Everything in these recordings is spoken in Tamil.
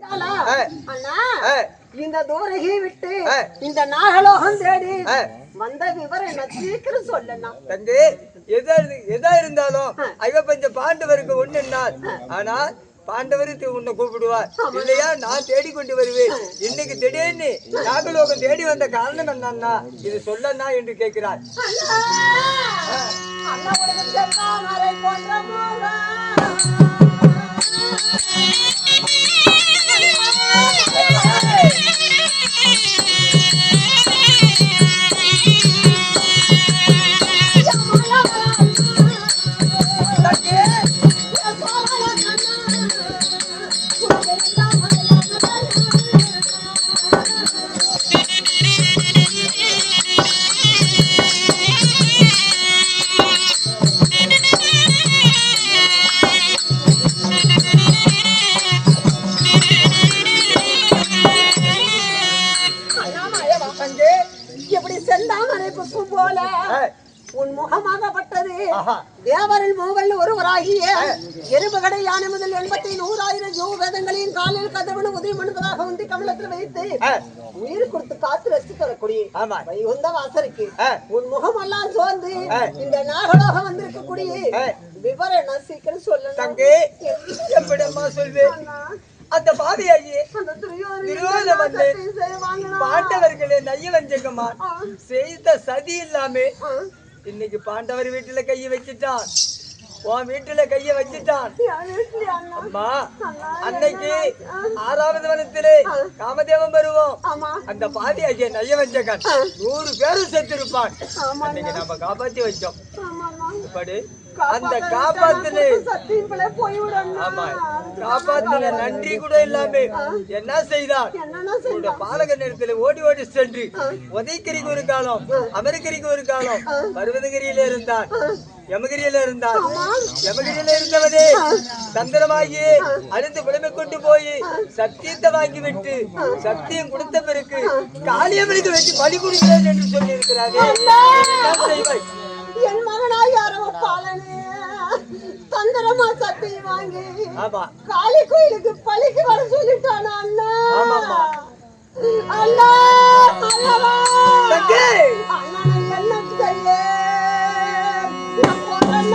செய்தாளா? அண்ணா. இந்த தூரகி விட்டு. இந்த நாகலோகம் தேடி. வந்த விவரம் என்ன சீக்கிரம் சொல்லணும். தங்கு எதா எதா இருந்தாலும் ஐவ பஞ்ச பாண்டவருக்கு ஒண்ணு ஆனால் பாண்டவருக்கு உன்னை கூப்பிடுவார். இல்லையா? நான் தேடி கொண்டு வருவேன். இன்னைக்கு திடீர்னு நாகலோகம் தேடி வந்த காரணம் என்னன்னா இது சொல்லண்ணா என்று கேட்கிறார். போன்ற ஒருவராகிய எருபகடை யானை முதல் எண்பத்தி நூறாயிரம் ஜோ வேதங்களின் காலில் கதவனு உதயம் என்பதாக உந்தி கமலத்தில் வைத்து. உயிர் கொடுத்து காத்து ரசித்து தரக்கூடிய ஆமா. வைகுந்த வாசருக்கு. உன் முகம் எல்லாம் சோர்ந்து. இந்த நாகலோகம் வந்திருக்கக்கூடிய. விவரம் சீக்கிரம் சொல்லணும் தங்கு சொல்வேன் அந்த பாவியாகி வந்து. பாண்டவர்களே நையவஞ்சகமா ஆ. செய்த சதி இல்லாம. இன்னைக்கு பாண்டவர் வீட்டுல கைய வச்சுட்டான் உன் வீட்டுல கைய வச்சுட்டான்? அம்மா அன்னைக்கு. ஆறாவது வனத்திலே காமதேவன் வருவோம். அந்த பாதி ஐயா நையவஞ்சகன் நூறு பேரும் செத்திருப்பான். ஆமா அன்னைக்கு நம்ம காப்பாத்தி வச்சோம். இப்படி அந்த போய்விடணும் ஆமா காப்பாத்துன நன்றி கூட இல்லாம என்ன உன்னோட பாலக நேரத்துல ஓடி ஓடி சென்று உதயகிரிக்கு ஒரு காலம் அமெரிக்கரிக்கு ஒரு காலம் பர்வதகிரியில இருந்தான் யமகிரியில இருந்தான் யமகிரியில இருந்தவனே தந்திரமாகி அடுத்து புலமை கொண்டு போய் சத்தியத்தை வாங்கி விட்டு சத்தியம் கொடுத்த பிறகு காளியம்மனுக்கு வச்சு பலி கொடுக்கிறேன் என்று சொல்லி இருக்கிறாரே என் மகனாய் யாரோ பாலனே. தந்திரமா சத்தியம் வாங்கி காளி கோயிலுக்கு பழிக்கு வர சொல்லிட்டானா அண்ணா. அண்ணா! அண்ணா நான் என்ன செய்ய? நான் போறேன்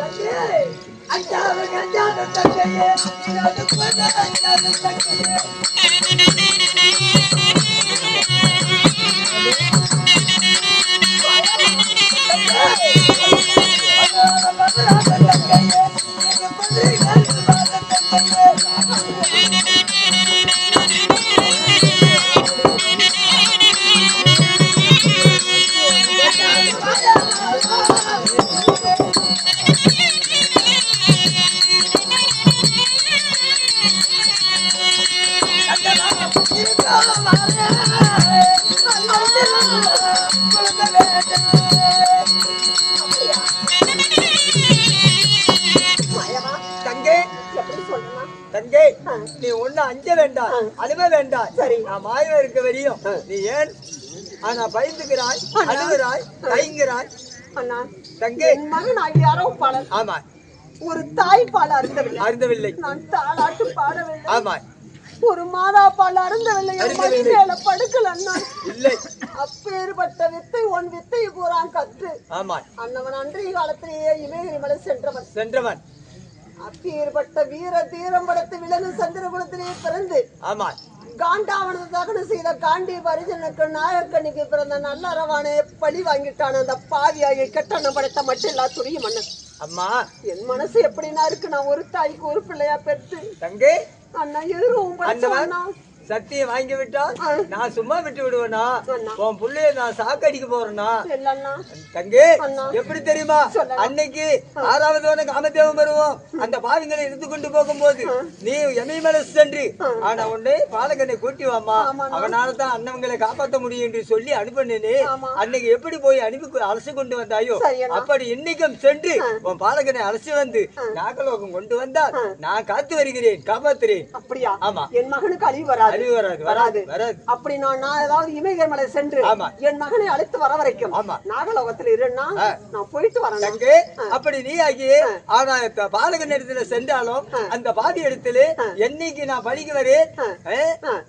தங்கை ஒண்ணு அஞ்ச வேண்டாம் அழுவ வேண்டாம். சரி. நான் மாயம் இருக்க வரையும். நீ ஏன்? ஆனா பயந்துக்கிறாய் அழுகிறாய் அண்ணா தங்கை. மகன் யாரோ பலன் ஆமா. ஒரு தாய்ப்பால் அருந்தவில்லை. அருந்தவில்லை. நான் தாளாட்டு பாடவில்லை. ஆமா. ஒரு மாதா பால் அருந்தவில்லை. மடிமேல படுக்கல இல்லை. அப்பேற்பட்ட வித்தை உன் வித்தை பூரான் கற்று. ஆமா. அன்னவன் அன்றைய காலத்திலேயே இமயகிரி மலை சென்றவன். சென்றவன். அப்பேற்பட்ட வீர தீரம் படத்து விலங்கு சந்திரகுலத்திலே பிறந்து ஆமா காண்டாவனது தகன செய்த காண்டி பரிஜனுக்கு நாயக்கண்ணிக்கு பிறந்த நல்ல அரவானே பழி வாங்கிட்டான். அந்த பாவியாகி கெட்டணம் படைத்த மட்டும் இல்லா துரிய மன்னன். அம்மா. என் மனசு எப்படின்னா இருக்கு. நான் ஒரு தாய்க்கு ஒரு பிள்ளையா பெற்று தங்கை. அண்ணா எதிரும் சக்தியை வாங்கி விட்டா. நான் சும்மா விட்டு விடுவேனா. உன் புள்ளைய நான் சாக்கடிக்க போறேனா? தங்கி. எப்படி தெரியுமா. அன்னைக்கு ஆறாவது உனக்கு காமதேவம் வருவோம். அந்த பாவிங்களை இருந்து கொண்டு போகும்போது நீ எமயமலை சென்று ஆனா உன்னை பாலகனை கூட்டி வாமா. அவனால தான் அண்ணவங்களை காப்பாத்த முடியும் என்று சொல்லி அனுப்பினேனே. ஆமா. அன்னைக்கு எப்படி போய் அனுப்பி அலசி கொண்டு வந்தாயோ. அப்படி இன்னைக்கும் சென்று உன் பாலகனை அலசி வந்து நாகலோகம் கொண்டு வந்தால் நான் காத்து வருகிறேன் காப்பாத்துறேன். அப்படியா? ஆமா. என் மகனுக்கு அழிவு வராது. அழிவு வராது வராது. அப்படி நான் நான் ஏதாவது இமயகிரி மலை சென்று. என் மகனை அழைத்து வர வரைக்கும். நாகலோகத்தில் இருன்னா நான் போயிட்டு வரேன் அப்படி நீ ஆகி ஆனா பாலகன் இடத்துல சென்றாலும் அந்த பாதி இடத்துல என்னைக்கு நான் பலிக்கு வரேன்?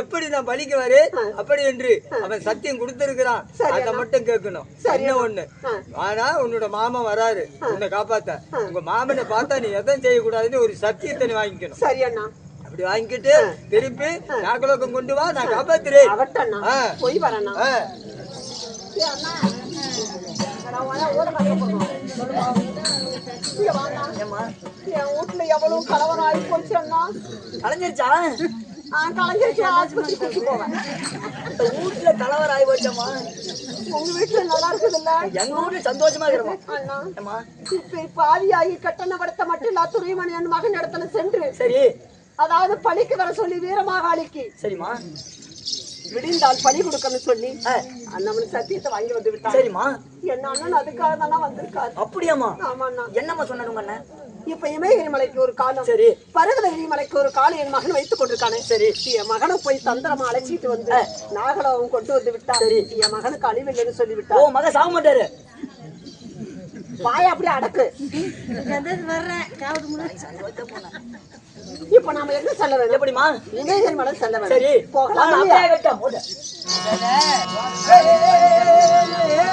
எப்படி நான் பலிக்கு வரேன் அப்படி என்று அவன் சத்தியம் கொடுத்திருக்கிறான். அதை மட்டும் கேட்கணும். என்ன ஒண்ணு? ஆனா உன்னோட மாமன் வராரு. உன்னை காப்பாத்த. உங்க மாமனை பார்த்தா நீ எதுவும் செய்யக்கூடாதுன்னு ஒரு சத்தியத்தை வாங்கிக்கணும். சரி அண்ணா. அப்படி வாங்கிக்கிட்டு திருப்பி நாகலோகம் கொண்டு வா நான் காப்பாத்துறேன் அவட்டண்ணா. போய் வரேண்ணா. என் வீட்டுல எவ்வளவு கலவரம் ஆகி போச்சு அண்ணா? கலைஞ்சிருச்சா? கலைஞருக்கு ஆஸ்பத்திரி கூட்டி போவேன். இந்த வீட்டுல கலவரம் ஆகி போச்சம்மா. உங்க வீட்டுல நல்லா இருக்குது இல்ல எங்க வீட்டுல சந்தோஷமா இருக்கிறோம் இப்ப பாவியாகி கட்டண படத்த மட்டும் இல்ல துரியமணி என் மகன் இடத்துல சென்று சரி. அதாவது பழிக்கு வர சொல்லி வீரமாகாளிக்கு சரிம்மா. விடிந்தால் பழி கொடுக்கணும்னு சொல்லி அண்ணன் சத்தியத்தை வாங்கி வந்து விட்டான். சரிம்மா. என் அண்ணன் அதுக்காக தானே வந்திருக்காரு. அப்படியாம்மா. ஆமாண்ணா என்னம்மா சொன்னாரு உங்க அண்ணன்? இப்ப இமயகிரி மலைக்கு ஒரு காலம். சரி. பர்வதகிரி மலைக்கு ஒரு காலம் என் மகன் வைத்துக் கொண்டிருக்கானே. சரி. என் மகனை போய் தந்திரமா அழைச்சிட்டு வந்து நாகலோகம் கொண்டு வந்து விட்டா சரி. என் மகனுக்கு அழிவில்லைன்னு சொல்லி ஓ விட்டா மக சாக மாட்டாரு. வாய அப்படியே அடக்கு இப்ப நாம எங்க செல்ல வேண்டும் எப்படிம்மா இமயகிரி மலை செல்ல வேண்டும் சரி போகலாம் வாங்க, இல்லையா?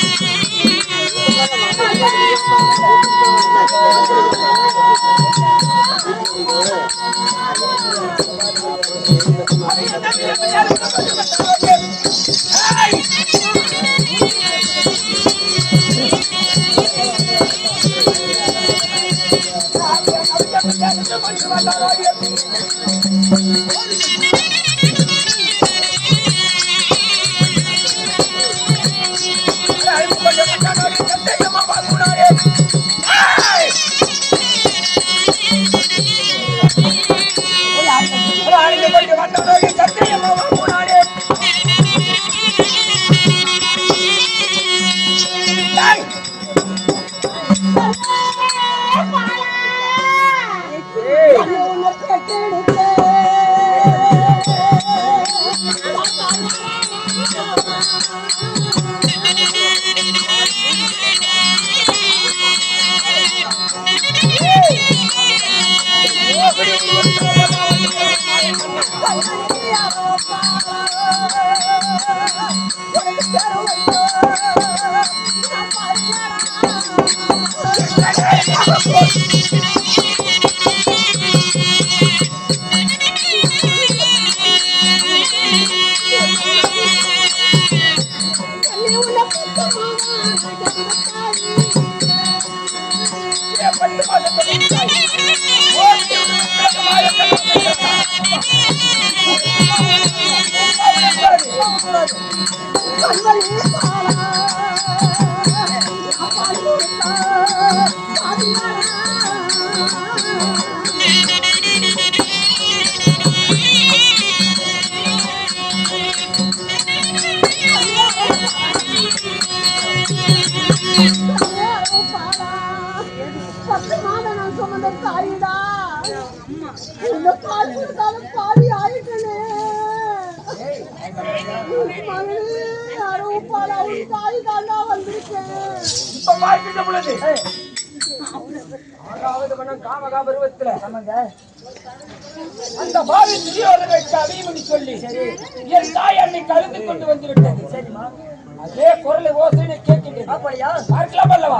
What is it? தாயிடா இந்த பால் கொடுத்தாலும் பாவி ஆயிட்டனே அந்த பாவி துரியோதனுக்கு அபிமணி சொல்லி என் தாய் அன்னை கலந்து கொண்டு வந்து விட்டது சரிமா அதே குரலை ஓசையை கேட்கின்றேன் அப்படியா பார்க்கலாம் அல்லவா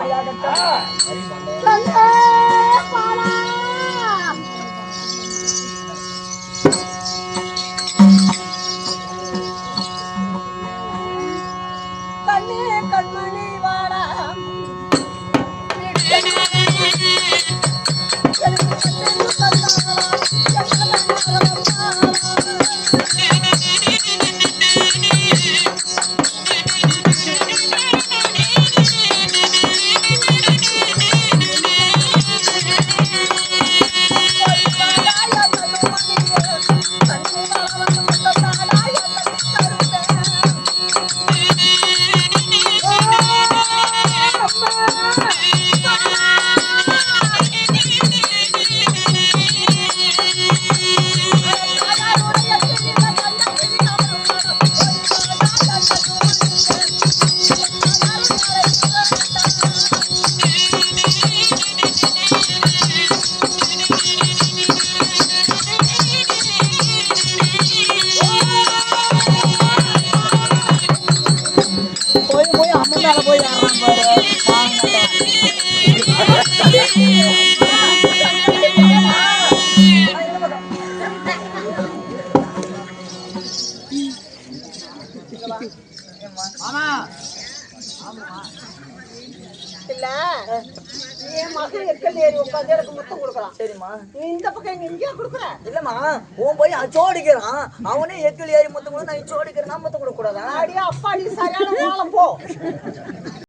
கொடுக்குறான் நீ இந்த பக்கம் எங்க இங்கேயா கொடுக்குற? இல்லம்மா உன் போய் சோடிக்கிறான். அவனே எக்கில் ஏறி மொத்தம் கூட நான் சோடிக்கிறேன் நான் முத்தம் கொடுக்க கூடாதா அடியா அப்பா நீ சரியான போ.